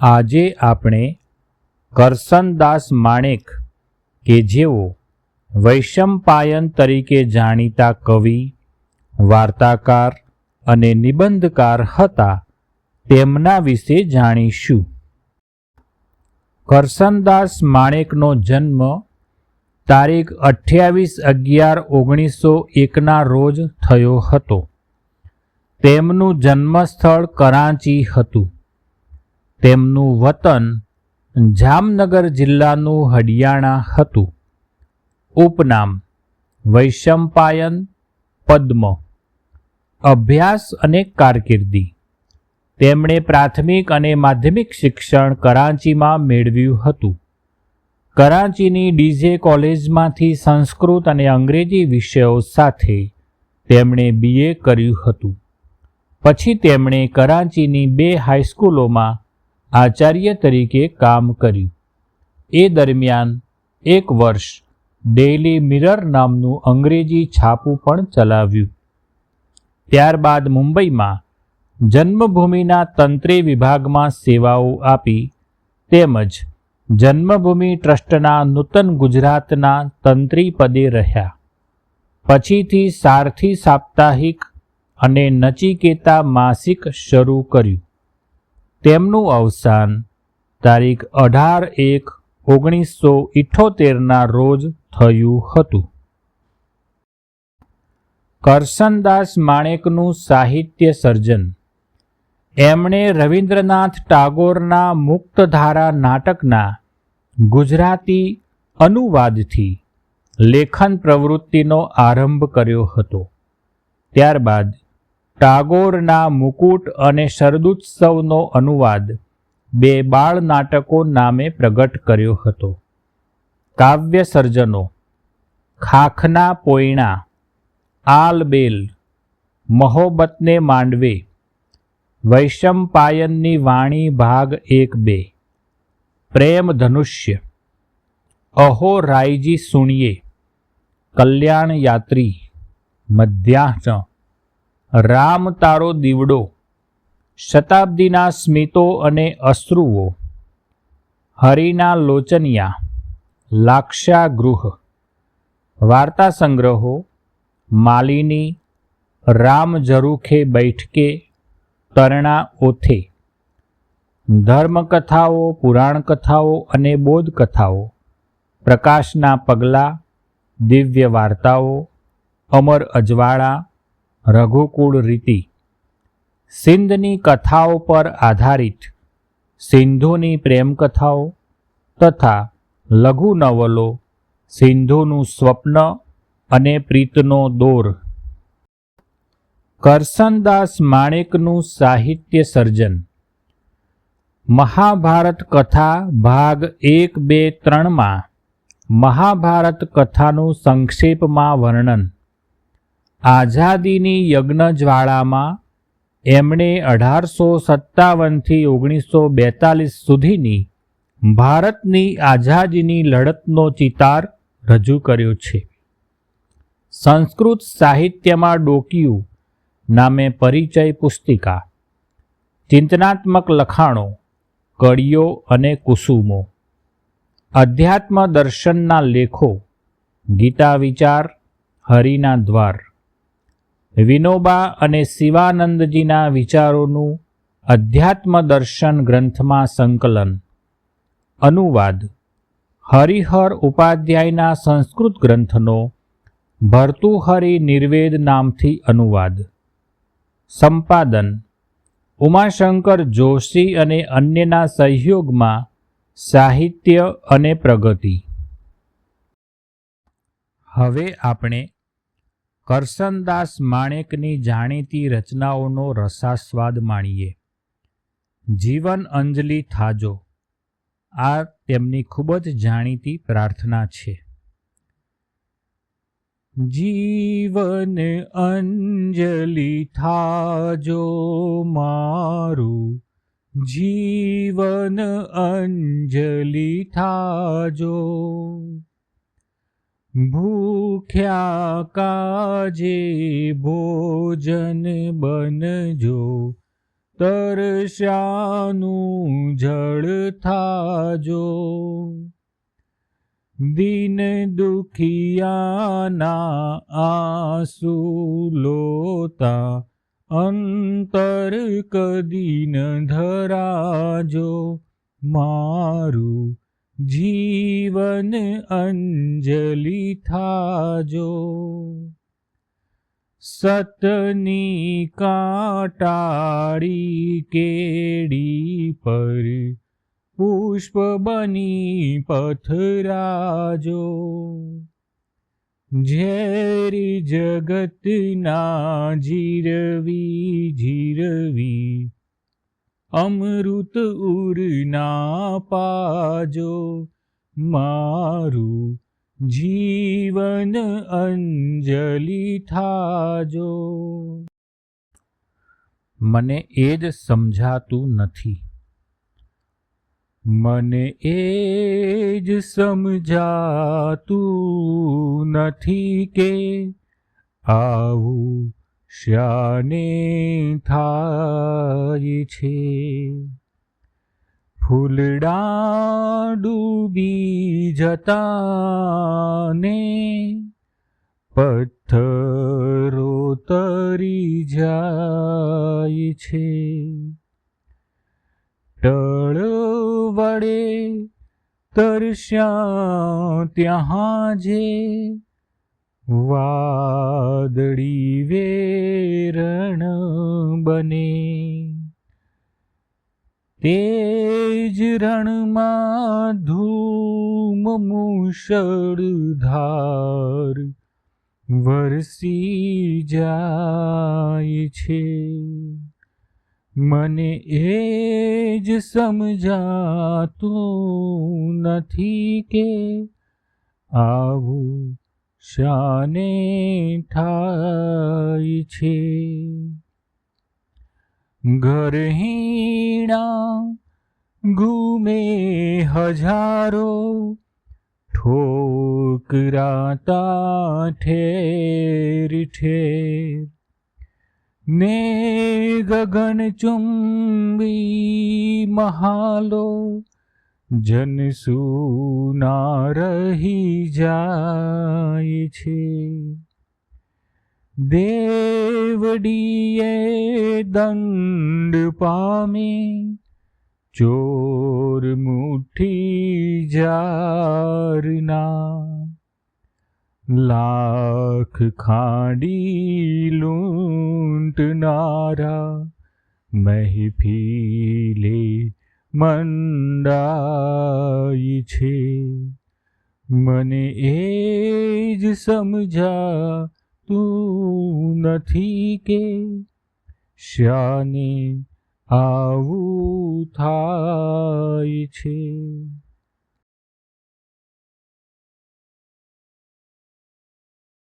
આજે આપણે કરસનદાસ માણેક કે જેઓ વૈશંપાયન તરીકે જાણીતા કવિ, વાર્તાકાર અને નિબંધકાર હતા, તેમના વિશે જાણીશું. કરસનદાસ માણેકનો જન્મ તારીખ અઠ્યાવીસ અગિયાર ઓગણીસો એકના રોજ થયો હતો. તેમનું જન્મસ્થળ કરાંચી હતું. તેમનું વતન જામનગર જિલ્લાનું હડિયાણા હતું. ઉપનામ વૈશંપાયન પદ્મ. અભ્યાસ અને કારકિર્દી. તેમણે પ્રાથમિક અને માધ્યમિક શિક્ષણ કરાંચીમાં મેળવ્યું હતું. કરાંચીની ડીજે કોલેજમાંથી સંસ્કૃત અને અંગ્રેજી વિષયો સાથે તેમણે બીએ કર્યું હતું. પછી તેમણે કરાંચીની બે હાઈસ્કૂલોમાં આચાર્ય તરીકે કામ કર્યું. એ દરમિયાન એક વર્ષ ડેઇલી મિરર નામનું અંગ્રેજી છાપું પણ ચલાવ્યું. ત્યારબાદ મુંબઈમાં જન્મભૂમિના તંત્રી વિભાગમાં સેવાઓ આપી તેમજ જન્મભૂમિ ટ્રસ્ટના નૂતન ગુજરાતના તંત્રી પદે રહ્યા. પછીથી સારથી સાપ્તાહિક અને નચિકેતા માસિક શરૂ કર્યું. તેમનું અવસાન તારીખ અઢાર એક ઓગણીસો ઇઠોતેરના રોજ થયું હતું. કરસનદાસ માણેકનું સાહિત્ય સર્જન. એમણે રવિન્દ્રનાથ ટાગોરના મુક્તધારા નાટકના ગુજરાતી અનુવાદથી લેખન પ્રવૃત્તિનો આરંભ કર્યો હતો. ત્યારબાદ ટાગોરના મુકુટ અને શરદુત્સવનો અનુવાદ બે બાળ નાટકો નામે પ્રગટ કર્યો હતો. કાવ્ય સર્જનો ખાખના પોયણા, આલબેલ, મહોબતને માંડવે, વૈશંપાયનની વાણી ભાગ એક બે પ્રેમ ધનુષ્ય અહો રાયજી સુણીએ કલ્યાણ યાત્રી મધ્યાહ્ન રામ તારો દીવડો, શતાબ્દીના સ્મિતો અને અશ્રુઓ, હરિના લોચનિયા લાક્ષા ગૃહ વાર્તા સંગ્રહો માલિની, રામ ઝરૂખે બૈઠકે, તરણા ઓથે, ધર્મકથાઓ, પુરાણકથાઓ અને બોધકથાઓ, પ્રકાશના પગલાં, દિવ્ય વાર્તાઓ, અમર અજવાળા રઘુકુળ રીતિ. સિંધની કથાઓ પર આધારિત સિંધુની પ્રેમકથાઓ તથા લઘુ નવલો સિંધુનું સ્વપ્ન અને પ્રીતનો દોર. કરસનદાસ માણેકનું સાહિત્ય સર્જન. મહાભારત કથા ભાગ એક બે ત્રણમાં મહાભારત કથાનું સંક્ષેપમાં વર્ણન. આઝાદીની યજ્ઞજ્વાળામાં એમણે અઢારસો સત્તાવનથી ઓગણીસો બેતાલીસ સુધીની ભારતની આઝાદીની લડતનો ચિતાર રજૂ કર્યો છે. સંસ્કૃત સાહિત્યમાં ડોકિયું નામે પરિચય પુસ્તિકા, ચિંતનાત્મક લખાણો, કડીઓ અને કુસુમો, અધ્યાત્મ દર્શનના લેખો, ગીતા વિચાર, હરિના દ્વાર વિનોબા અને શિવાનંદજીના વિચારોનું અધ્યાત્મ દર્શન ગ્રંથમાં સંકલન. અનુવાદ. હરિહર ઉપાધ્યાયના સંસ્કૃત ગ્રંથનો ભર્તુહરિ નિર્વેદ નામથી અનુવાદ. સંપાદન. ઉમાશંકર જોશી અને અન્યના સહયોગમાં સાહિત્ય અને પ્રગતિ. હવે આપણે કરસનદાસ માણેકની જાણીતી રચનાઓનો રસાસ્વાદ માણીએ. જીવન અંજલિ થાજો આ તેમની ખૂબ જ જાણીતી પ્રાર્થના છે. જીવન અંજલિ થાજો મારું, જીવન અંજલિ થાજો ભૂખ્યા કાજે ભોજન બનજો. તરસ્યાનું જળ થાજો. દિન દુખિયાના આંસુ લોતા, અંતર કદીન ધરાજો. મારું जीवन अञ्जलिथाजो सतनी काटा केड़ी पर पुष्प बनी पथराजो। झेरी जगत ना जीरवी जीरवी અમૃત ઉરના પાજો, મારું જીવન અંજલિ થાજો. મને એ જ સમજાતું નથી. મને એ જ સમજાતું નથી કે આવું શાને થાય છે. ફૂલડા ડૂબી જતાને પથ્થરો તરી જાય છે. ટળ વડે તરસ્યા ત્યાં જે વાદળી વેરણ બને. તેજ રણમાં ધૂમ મુશળધાર વરસી જાય છે. મને એ જ સમજાતું નથી કે આવું શાને થાય છે. ઘરહીણા ઘૂમે હજારો ઠોકરાતા ઠેર ઠેર ને ગગન ચુંબી મહાલો જનસુના રહી જાય છે દેવડીએ દંડ પામે ચોર મુઠ્ઠી જારના લાખ ખાડી લૂંટનારા મહેફીલે મંડાઈ છે. મને એ જ સમજા તું નથી કે શાને આવું થાય છે.